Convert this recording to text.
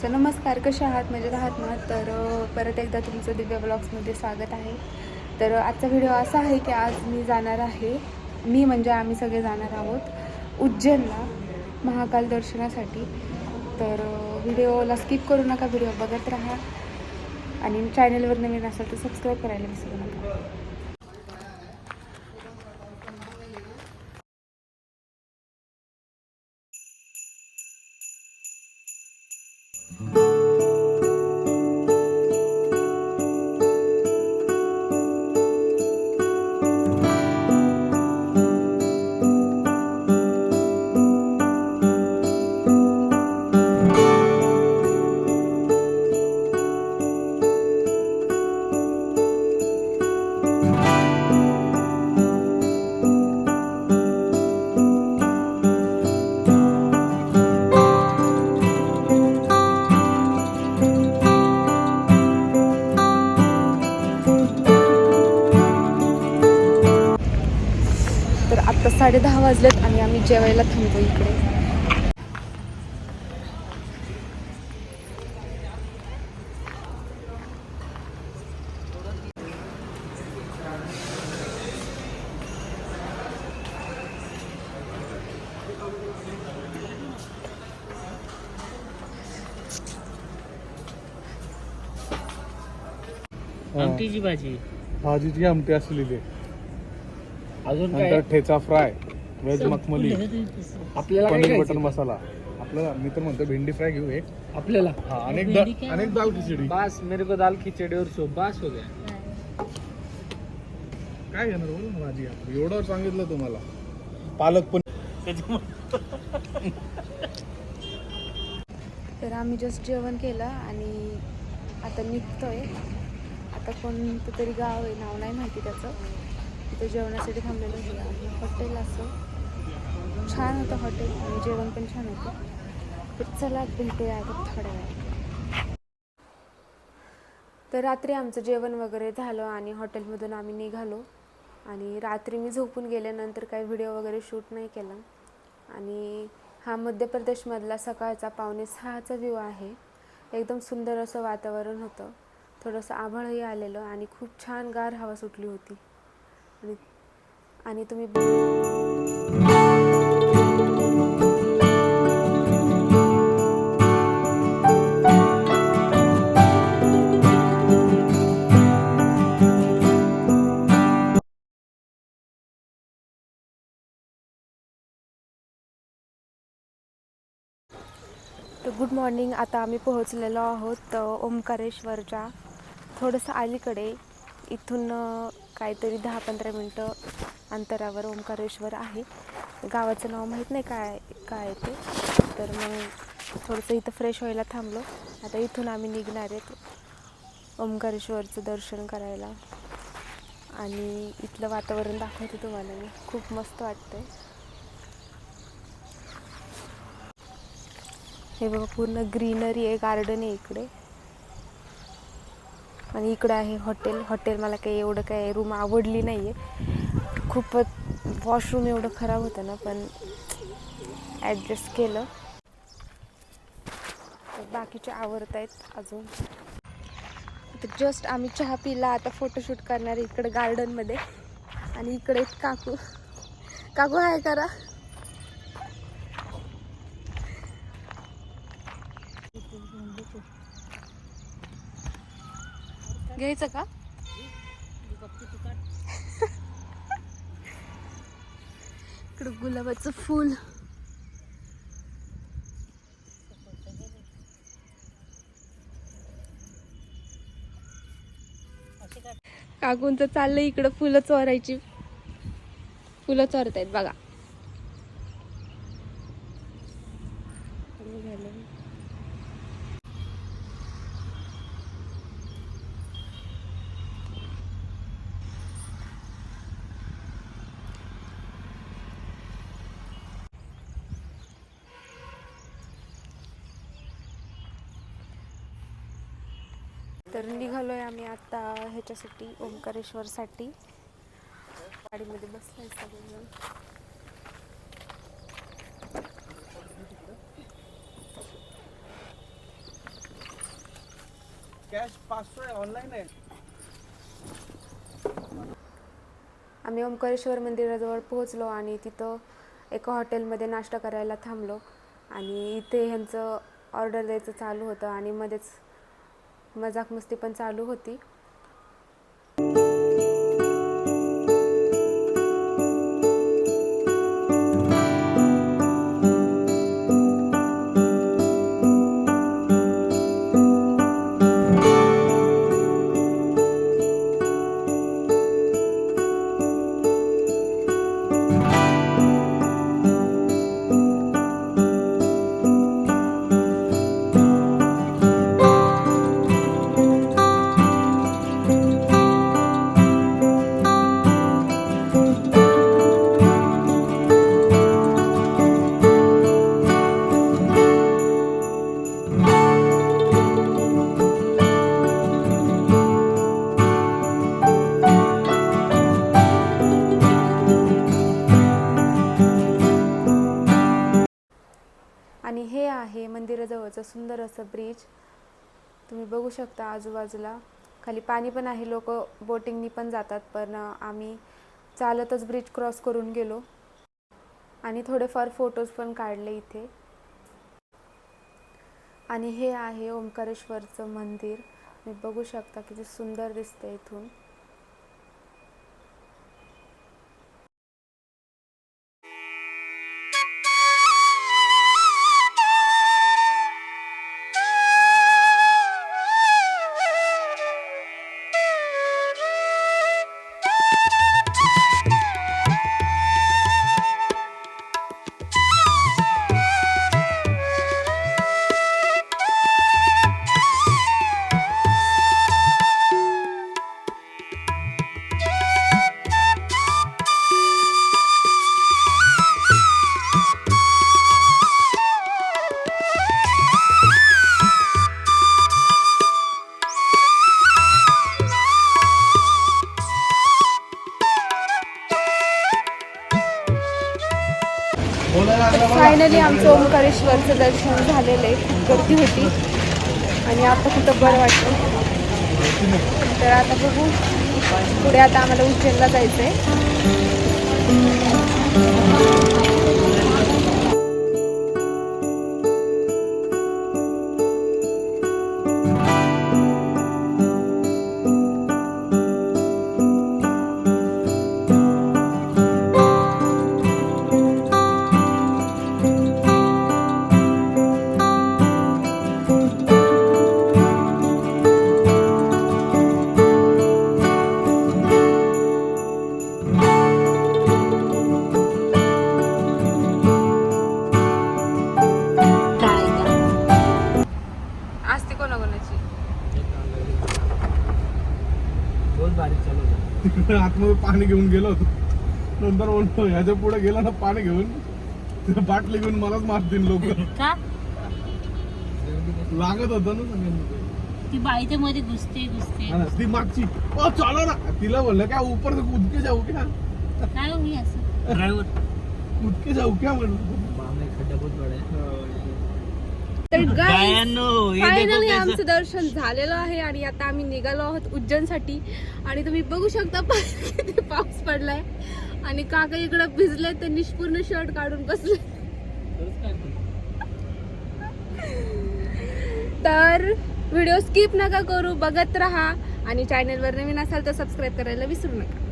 So नमस्कार. कसे आहात? मजेत आहात ना? तर परत एकदा तुमचं दिव्या ब्लॉग्समध्ये स्वागत आहे. तर आजचा व्हिडिओ असा आहे की आज मी जाणार आहे. मी म्हणजे आम्ही सगळे जाणार आहोत उज्जैनला महाकाल दर्शनासाठी. तर व्हिडिओला स्किप करू नका. व्हिडिओ बघत राहा. आणि चॅनलवर नवीन असाल तर सबस्क्राईब करायला विसरू नका. साडे दहा वाजलेत आणि आम्ही जेवायला थांबतो इकडे. आमटीची भाजी. भाजीची आमटी असलेली अजून काय? नंतर ठेचा फ्राय व्हेज मखमली आपल्याला काय पनीर खायचं? बटर मसाला. आपल्याला मी तर म्हणतो भेंडी फ्राय घेऊ एक. आपल्याला? हा अनेक भेंडी दा- काय? अनेक दाल खिचडी. बस मेरे को दाल खिचड़ी और सो बस हो गया. काय घेणार बोल ना भाजी आपली? एवढं सांगितलं तुम्हाला. पालक पण तर आम्ही जस्ट जेवण केलं आणि आता निघतोय. आता कोणतं तरी गाव आहे नाव नाही माहिती त्याचं. तिथं जेवणासाठी थांबलेलं होतं. हॉटेल असं छान होतं हॉटेल. आणि जेवण पण छान होतं. तर चला भेटूया आता थोड्या वेळात तर रात्री आमचं जेवण वगैरे झालं आणि हॉटेलमधून आम्ही निघालो. आणि रात्री मी झोपून गेल्यानंतर काही व्हिडिओ वगैरे शूट नाही केला. आणि हा मध्य प्रदेशमधला सकाळचा पावणे सहाचा व्ह्यू आहे. एकदम सुंदर असं वातावरण होतं. थोडंसं आभाळही आलेलं आणि खूप छान गार हवा सुटली होती. आणि आणि तुम्ही तर गुड मॉर्निंग आता आम्ही पोहोचलेलो आहोत ओंकारेश्वरच्या. थोडंसं अलीकडे. इथून काहीतरी दहा पंधरा मिनटं अंतरावर ओंकारेश्वर आहे. गावाचं नाव माहीत नाही काय काय आहे ते. तर मग थोडंसं इथं फ्रेश व्हायला थांबलो. आता इथून आम्ही निघणार आहेत ओंकारेश्वरचं दर्शन करायला. आणि इथलं वातावरण दाखवते तुम्हाला मी. खूप मस्त वाटतंय. हे बघा पूर्ण ग्रीनरी आहे गार्डन आहे इकडे. आणि इकडं आहे हॉटेल. हॉटेल मला काही एवढं काय रूम आवडली नाही आहे खूपच वॉशरूम एवढं खराब होतं ना पण ॲडजस्ट केलं. बाकीचे आवडत आहेत अजून. तर जस्ट आम्ही चहा पिला आता फोटोशूट करणार आहे इकडे गार्डनमध्ये आणि इकडे काकू. काकू आहे करा. घ्यायचं का? इकडं गुलाबाचं फूल. काकूंचं चाललंय इकडं फुलं चोरायची. फुलं चोरत आहेत बघा. तर निघालोय आम्ही आता ह्याच्यासाठी ओंकारेश्वरसाठी. गाडीमध्ये बसलोय सगळेजण. कॅश पाचशे आहे ऑनलाईन आहे? आम्ही ओंकारेश्वर मंदिराजवळ पोहोचलो आणि तिथं एका हॉटेलमध्ये नाश्ता करायला थांबलो. आणि इथे ह्यांचं ऑर्डर द्यायचं चालू होतं आणि मध्येच मजाक मस्ती पण चालू होती. आहे मंदिराजवळचं सुंदर असं ब्रिज तुम्ही बघू शकता आजूबाजूला. खाली पाणी पण आहे लोक बोटिंगनी पण जातात पण आम्ही चालतच ब्रिज क्रॉस करून गेलो. आणि थोडेफार फोटोज पण काढले इथे. आणि हे आहे ओंकारेश्वरचं मंदिर. तुम्ही बघू शकता किती सुंदर दिसतं इथून. फायनली आमचं ओंकारेश्वरचं दर्शन झालेलं आहे. खूप गर्दी होती. आणि आता कुठं बरं वाटतं? तर आता बघू. पुढे आता आम्हाला उज्जैनला जायचं आहे आतमध्ये पाणी घेऊन गेलो होतो. नंतर बोलतो ह्याच्या पुढे गेला ना पाणी घेऊन? ते बाटली घेऊन मलाच मारतील लोक. का? लागत होतं ना सगळ्यांना. ती बाईच्या मध्ये घुसते घुसते. हा ना, ती मागची. ओ चालो ना. तिला बोललं काय ऊपर से कूद के जाऊ क्या काय हो हे कूद के जाऊ क्या म्हणलं बामणे खड्डा बहुत बडा है. तर फायनली आमचं दर्शन झालेलं आहे आणि आता आम्ही निघालो आहोत उज्जैनसाठी. आणि तुम्ही बघू शकता पाऊस पडलाय. आणि काका इकडे भिजले ते निष्पूर्ण शर्ट काढून बसले? तर व्हिडिओ स्किप नका करू बघत राहा. आणि चॅनलवर नवीन असाल तर सबस्क्राईब करायला विसरू नका.